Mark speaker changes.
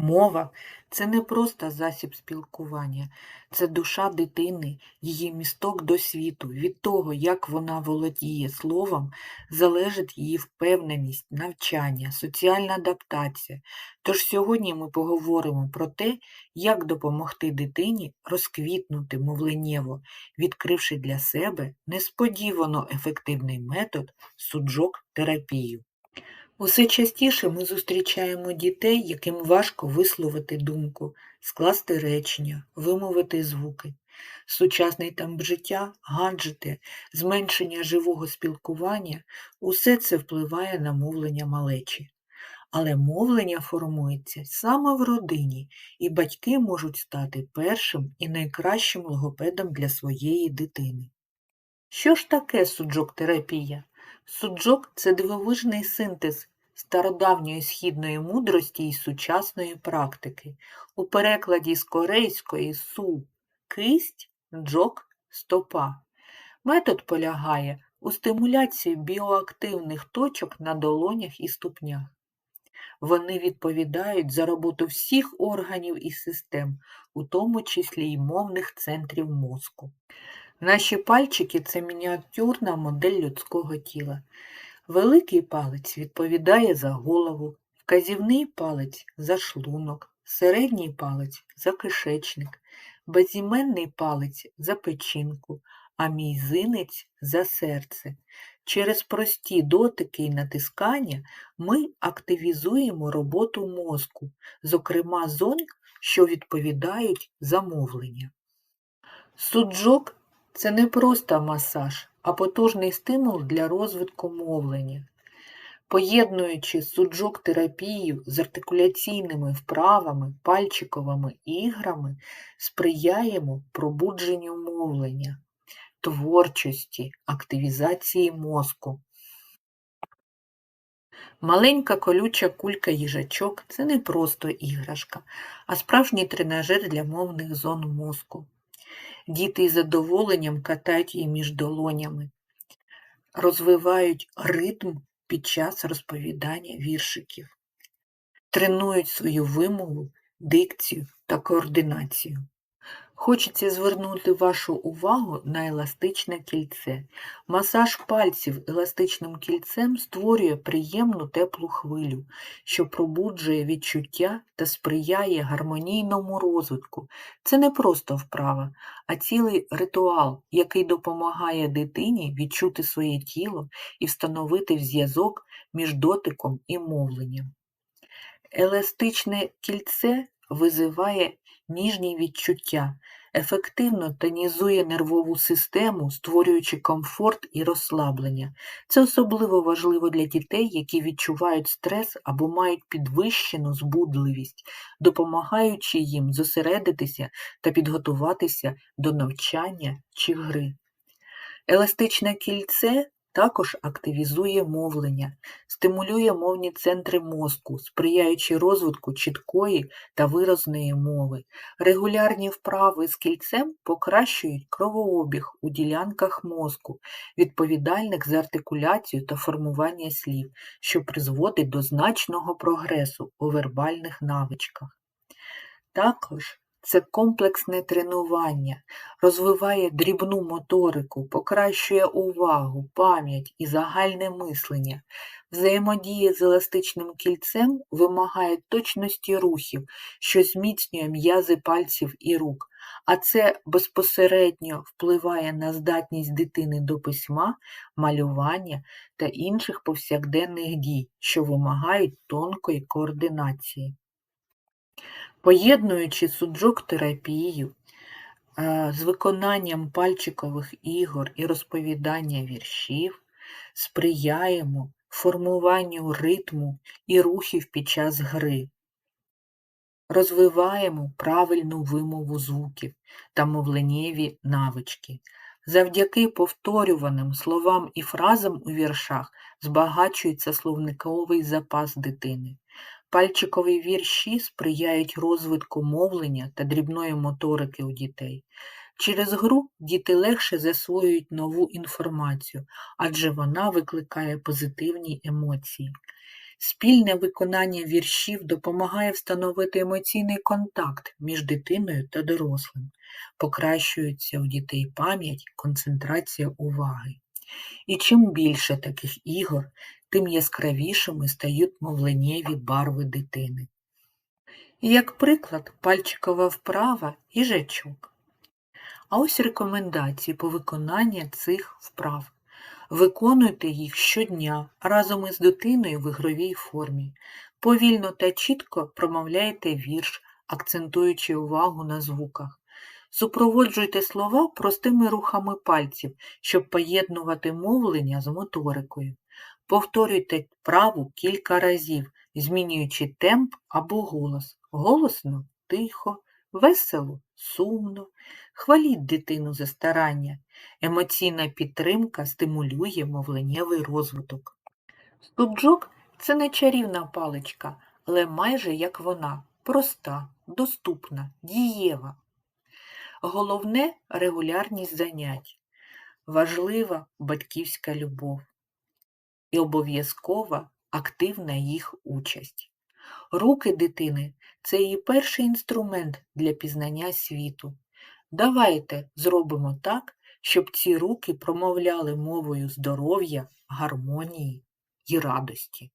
Speaker 1: Мова це не просто засіб спілкування, це душа дитини, її місток до світу. Від того, як вона володіє словом, залежить її впевненість, навчання, соціальна адаптація. Тож сьогодні ми поговоримо про те, як допомогти дитині розквітнути мовленнєво, відкривши для себе несподівано ефективний метод суджок-терапію. Усе частіше ми зустрічаємо дітей, яким важко висловити думку, скласти речення, вимовити звуки. Сучасний темп життя, гаджети, зменшення живого спілкування усе це впливає на мовлення малечі. Але мовлення формується саме в родині, і батьки можуть стати першим і найкращим логопедом для своєї дитини. Що ж таке суджок-терапія? Суджок це дивовижний синтез стародавньої східної мудрості і сучасної практики. У перекладі з корейської су кисть, джок стопа. Метод полягає у стимуляції біоактивних точок на долонях і ступнях. Вони відповідають за роботу всіх органів і систем, у тому числі й мовних центрів мозку. Наші пальчики це мініатюрна модель людського тіла. Великий палець відповідає за голову, вказівний палець за шлунок, середній палець за кишечник, безіменний палець за печінку, а мізинець за серце. Через прості дотики і натискання ми активізуємо роботу мозку, зокрема зон, що відповідають за мовлення. Суджок це не просто масаж, а потужний стимул для розвитку мовлення. Поєднуючи суджок-терапію з артикуляційними вправами, пальчиковими іграми, сприяємо пробудженню мовлення, творчості, активізації мозку. Маленька колюча кулька їжачок це не просто іграшка, а справжній тренажер для мовних зон мозку. Діти із задоволенням катають її між долонями, розвивають ритм під час розповідання віршиків, тренують свою вимову, дикцію та координацію. Хочеться звернути вашу увагу на еластичне кільце. Масаж пальців еластичним кільцем створює приємну теплу хвилю, що пробуджує відчуття та сприяє гармонійному розвитку. Це не просто вправа, а цілий ритуал, який допомагає дитині відчути своє тіло і встановити зв'язок між дотиком і мовленням. Еластичне кільце визиває ніжні відчуття, ефективно тонізує нервову систему, створюючи комфорт і розслаблення. Це особливо важливо для дітей, які відчувають стрес або мають підвищену збудливість, допомагаючи їм зосередитися та підготуватися до навчання чи гри. Еластичне кільце також активізує мовлення, стимулює мовні центри мозку, сприяючи розвитку чіткої та виразної мови. Регулярні вправи з кільцем покращують кровообіг у ділянках мозку, відповідальних за артикуляцію та формування слів, що призводить до значного прогресу у вербальних навичках. Також це комплексне тренування, розвиває дрібну моторику, покращує увагу, пам'ять і загальне мислення. Взаємодія з еластичним кільцем вимагає точності рухів, що зміцнює м'язи пальців і рук, а це безпосередньо впливає на здатність дитини до письма, малювання та інших повсякденних дій, що вимагають тонкої координації. Поєднуючи суджок-терапію е, з виконанням пальчикових ігор і розповідання віршів, сприяємо формуванню ритму і рухів під час гри, розвиваємо правильну вимову звуків та мовленнєві навички. Завдяки повторюваним словам і фразам у віршах збагачується словниковий запас дитини. Пальчикові вірші сприяють розвитку мовлення та дрібної моторики у дітей. Через гру діти легше засвоюють нову інформацію, адже вона викликає позитивні емоції. Спільне виконання віршів допомагає встановити емоційний контакт між дитиною та дорослим, покращується у дітей пам'ять, концентрація уваги. І чим більше таких ігор, тим яскравішими стають мовленнєві барви дитини. Як приклад, пальчикова вправа їжачок. А ось рекомендації по виконанню цих вправ. Виконуйте їх щодня разом із дитиною в ігровій формі. Повільно та чітко промовляйте вірш, акцентуючи увагу на звуках. Супроводжуйте слова простими рухами пальців, щоб поєднувати мовлення з моторикою. Повторюйте вправу кілька разів, змінюючи темп або голос. Голосно тихо, весело сумно. Хваліть дитину за старання. Емоційна підтримка стимулює мовленнєвий розвиток. Суджок – це не чарівна паличка, але майже як вона проста, доступна, дієва. Головне регулярність занять, важлива батьківська любов і обов'язкова активна їх участь. Руки дитини це її перший інструмент для пізнання світу. Давайте зробимо так, щоб ці руки промовляли мовою здоров'я, гармонії і радості.